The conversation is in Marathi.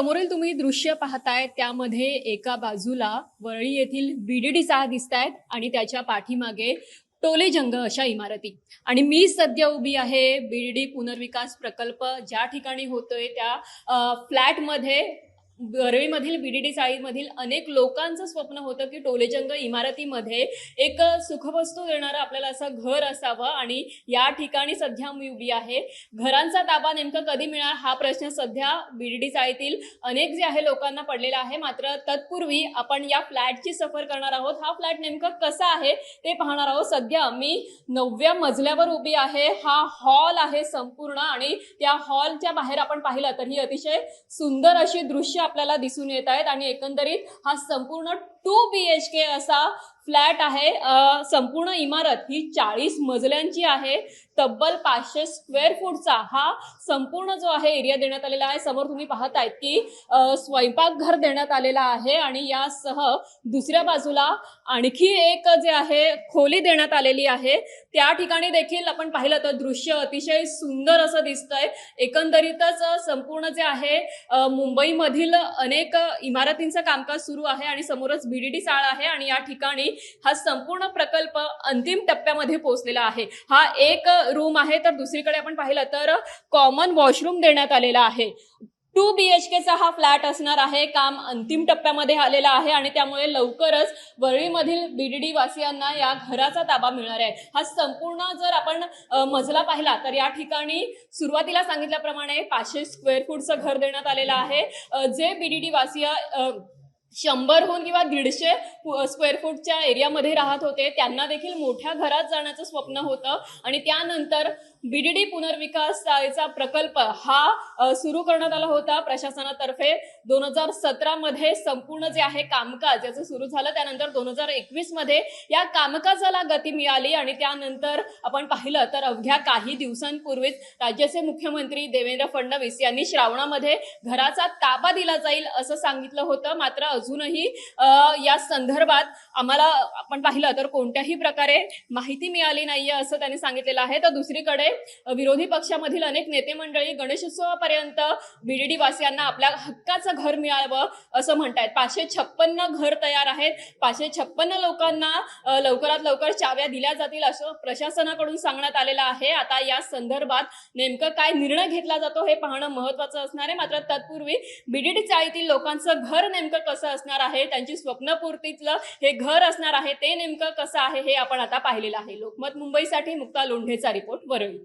समोरील तुम्ही दृश्य पाहताय त्यामध्ये एका बाजूला वरळी येथील बीडीडी सहा दिसतायत आणि त्याच्या पाठीमागे टोले जंग अशा इमारती. आणि मी सध्या उभी आहे बीडीडी पुनर्विकास प्रकल्प ज्या ठिकाणी होतोय त्या फ्लॅटमध्ये वरळीमधील बीडीडी चाळीमधील अनेक लोकांचं स्वप्न होतं की टोलेजंग इमारतीमध्ये एक सुखवस्तू देणारं आपल्याला असं घर असावं आणि या ठिकाणी सध्या मी उभी आहे. घरांचा ताबा नेमकं कधी मिळणार? हा प्रश्न सध्या बीडीडी चाळीतील अनेक जे आहे लोकांना पडलेला आहे. मात्र तत्पूर्वी आपण या फ्लॅटची सफर करणार आहोत. हा फ्लॅट नेमकं कसा आहे ते पाहणार आहोत. सध्या मी नवव्या मजल्यावर उभी आहे. हा हॉल आहे संपूर्ण आणि त्या हॉलच्या बाहेर आपण पाहिलं तर ही अतिशय सुंदर अशी दृश्य आपल्याला दिसून येत आहेत आणि एकंदरीत हा संपूर्ण टू बी एच के असा फ्लॅट आहे. संपूर्ण इमारत ही चाळीस मजल्यांची आहे. तब्बल पाचशे स्क्वेअर फूटचा हा संपूर्ण जो आहे एरिया देण्यात आलेला आहे. समोर तुम्ही पाहतायत की स्वयंपाकघर देण्यात आलेला आहे आणि यासह दुसऱ्या बाजूला आणखी एक जे आहे खोली देण्यात आलेली आहे. त्या ठिकाणी देखील आपण पाहिलं तर दृश्य अतिशय सुंदर असं दिसतंय. एकंदरीतच संपूर्ण जे आहे मुंबईमधील अनेक इमारतींचं कामकाज सुरू आहे आणि समोरच बीडीडी चाळ आहे आणि या ठिकाणी हा संपूर्ण प्रकल्प अंतिम टप्प्यामध्ये पोहोचलेला आहे. हा एक रूम आहे. तर दुसरीकडे आपण पाहिलं तर कॉमन वॉशरूम देण्यात आलेला आहे. टू बी एच केचा हा फ्लॅट असणार आहे. काम अंतिम टप्प्यामध्ये आलेला आहे आणि त्यामुळे लवकरच वरळीमधील बीडीडी वासियांना या घराचा ताबा मिळणार आहे. हा संपूर्ण जर आपण मजला पाहिला तर या ठिकाणी सुरुवातीला सांगितल्याप्रमाणे पाचशे स्क्वेअर फूटचं घर देण्यात आलेलं आहे. अ, जे बीडीडी वासिया अ, शंभरहून किंवा दीडशे स्क्वेअर फूटच्या एरियामध्ये राहत होते. त्यांना देखील मोठ्या घरात जाण्याचं स्वप्न होतं. आणि त्यानंतर बीडीडी पुनर्विकासचा प्रकल्प हा सुरू करण्यात आला होता. प्रशासनातर्फे दोन हजार सतरामध्ये संपूर्ण जे आहे कामकाज याचं सुरू झालं. त्यानंतर दोन हजार एकवीसमध्ये या कामकाजाला गती मिळाली आणि त्यानंतर आपण पाहिलं तर अवघ्या काही दिवसांपूर्वीच राज्याचे मुख्यमंत्री देवेंद्र फडणवीस यांनी श्रावणामध्ये घराचा ताबा दिला जाईल असं सांगितलं होतं. मात्र अजूनही या संदर्भात आम्हाला आपण पाहिलं तर कोणत्याही प्रकारे माहिती मिळाली नाहीये असं त्यांनी सांगितलेलं आहे. तर दुसरीकडे विरोधी पक्षामधील अनेक नेते मंडळी गणेशोत्सवापर्यंत बीडीडी वासियांना आपल्या हक्काचं घर मिळावं असं म्हणतायत. पाचशे छप्पन्न घर तयार आहेत. पाचशे छप्पन्न लोकांना लवकरात लवकर चाव्या दिल्या जातील असं प्रशासनाकडून सांगण्यात आलेलं आहे. आता या संदर्भात नेमकं काय निर्णय घेतला जातो हे पाहणं महत्वाचं असणार आहे. मात्र तत्पूर्वी बीडीडी चाळीतील लोकांचं घर नेमकं कसं असणार आहे त्यांची स्वप्नपूर्तीतलं हे घर असणार आहे ते नेमकं कसं आहे हे आपण आता पाहिलेलं आहे. लोकमत मुंबईसाठी मुक्ता लोंढेचा रिपोर्ट वरळी.